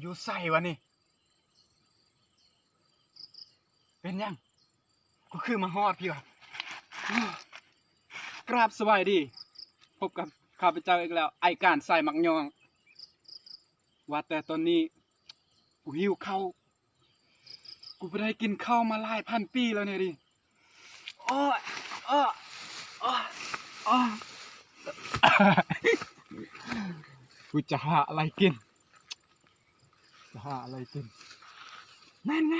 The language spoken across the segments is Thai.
อยู่ใส่วะนี่ เป็นยังกูคือมาฮอดพี่วะอ้าวกราบสบายดี พบกับข้าพเจ้าอีกแล้ว ไอการใส่มักยอง ว่าแต่ตอนนี้ กูหิวข้าวกูไม่ได้กินข้าวมาหลายพันปีแล้วเนี่ยดิโอ้ยอ้ออ้ออ้อกูจะหาอะไรกินจะ หาอะไรกินนั่นไง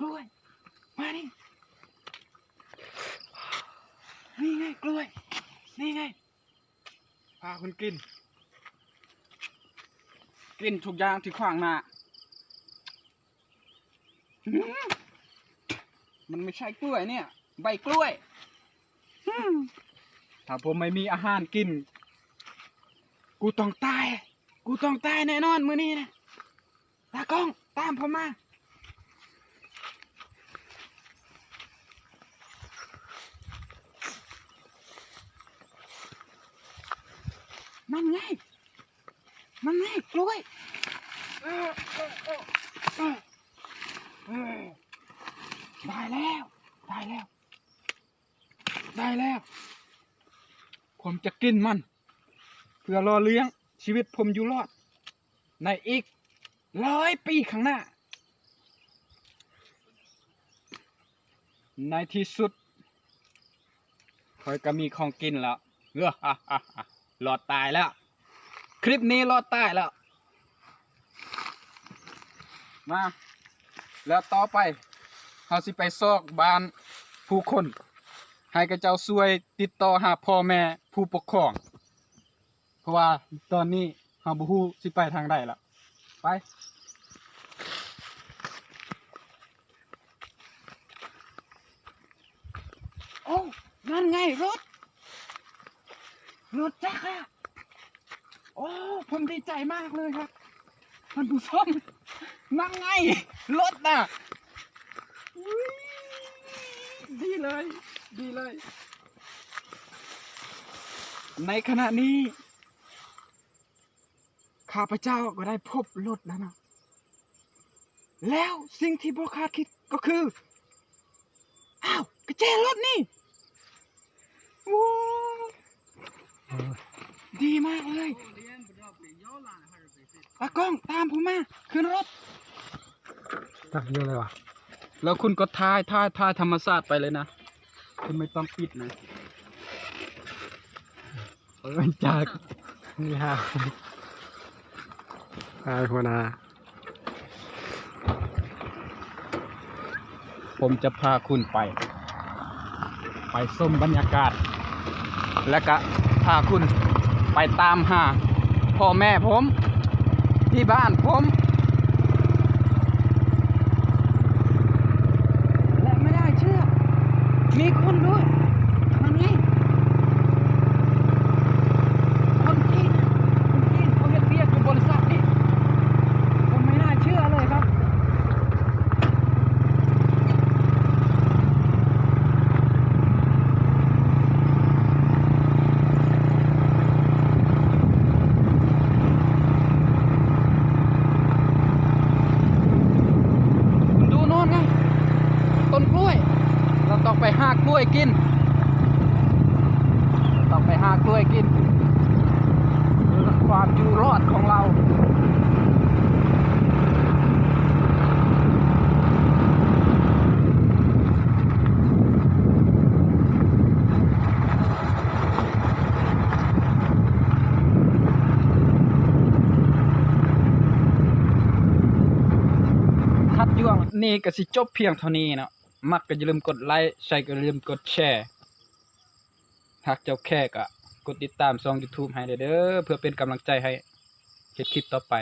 กล้วย มานี่นี่ไงกล้วย นี่ไงพาคุณกิน กินทุกอย่างที่ขวางหน้าอื้อมันไม่ใช่กล้วยเนี่ย ใบกล้วยอืมถ้าผมไม่มีอาหารกิน กูต้องตาย กูต้องตายแน่นอนมื้อนี้นะ ตากล้องตามผมมามันไงมันไงกล้วยได้แล้ว ได้แล้ว ได้แล้ว ผมจะกินมัน เพื่อรอเลี้ยงชีวิตผมอยู่รอด ในอีก ร้อยปีข้างหน้า ในที่สุดคอยก็มีของกินแล้วเออฮ่าฮ่าฮ่ารอดตายแล้ว คลิปนี้รอดตายแล้ว มา แล้วต่อไปเราสิไปซอกบ้านผู้คน ให้กระเจ้าช่วยติดต่อหาพ่อแม่ผู้ปกครอง เพราะว่าตอนนี้เฮาบ่ฮู้สิไปทางใดละ ไป โอ้นั่นไงรถ รถจักรอะโอ้ผมดีใจมากเลยครับท่านผู้ชมนั่นไง รถน่ะดีเลย ดีเลย ในขณะนี้ ข้าพเจ้าก็ได้พบรถแล้วนะแล้วสิ่งที่บคาดคิดก็คืออ้าวกระเจรถนี่ว้าวดีมากเลยตากล้องตามผมมาขึ้นรถตักเยอะเลยวะแล้วคุณก็ทายทายทายธรรมศาสตร์ไปเลยนะ คุณไม่ต้องปิดนะเออจากนี่ฮะ ไอ้หัวหนา ผมจะพาคุณไป ไปส้มบรรยากาศ และก็พาคุณไปตามหาพ่อแม่ผมที่บ้านผมและไม่ได้เชื่อ มีคนด้วยมันไงคนจีนคนจีนเขาเรียกเรียกอยู่บริษัทนี้ผมไม่น่าเชื่อเลยครับ คุณดูโน่นไง ต้นกล้วย เราต้องไปหากล้วยกิน ต้องไปหากล้วยกินความอยู่รอดของเราคัดย่งนี่ก็สิจบเพียงเท่านี้เนาะ มักก็อย่าลืมกดไลค์ใช่ก็อย่าลืมกดแชร์หากเจ้าแค่ก็กดติดตามช่อง YouTube ให้เด้อเพื่อเป็นกำลังใจให้เฮ็ดคลิปต่อไป